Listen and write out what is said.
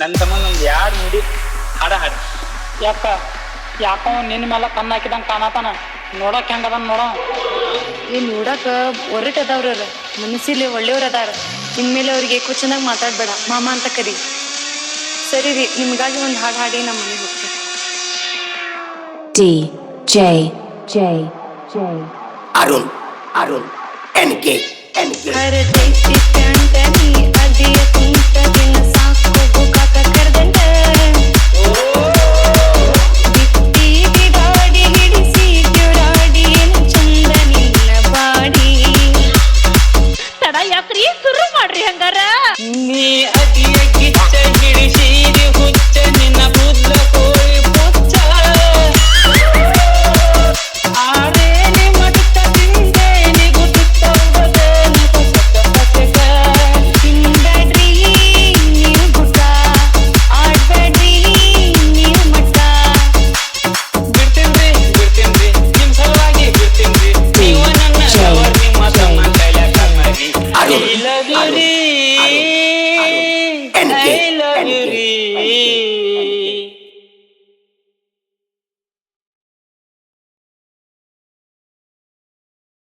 ನನ್ನ ತಮ್ಮನ ಒಂದು ಎರಡು ನುಡಿ ಹಾಡ ಹಾಡಿ. ಯಾಕ ಯಾಕೋ ನಿನ್ನ ಮೇಲೆ ಕಣ್ಣು ಹಾಕಿದಂಗೆ ಕಾಣತಾನ ನೋಡಕ್ ಹೆಂಗದ ನೋಡ. ಈ ನೋಡಾಕ ಒರಟ್ ಅದಾವ್ರ ಮನಸ್ಸಿಲಿ ಒಳ್ಳೆಯವ್ರ ಅದಾರ. ಇನ್ಮೇಲೆ ಅವ್ರಿಗೆ ಕುಚನಾಗ ಮಾತಾಡ್ಬೇಡ. ಮಾಮ ಅಂತ ಕರಿ. ಸರಿ ರೀ ನಿಮ್ಗಾಗಿ ಒಂದ್ ಹಾಡ್ ಹಾಡಿ ನಮ್ಮ ಮನೆಗೆ ಹೋಗ್ತೀನಿ. D ಜೈ ಜೈ J Arun Arun N K N K. ಯಾಕ್ರಿ ಶುರು ಮಾಡ್ರಿ ಹಂಗಾರ? ನೀ Good.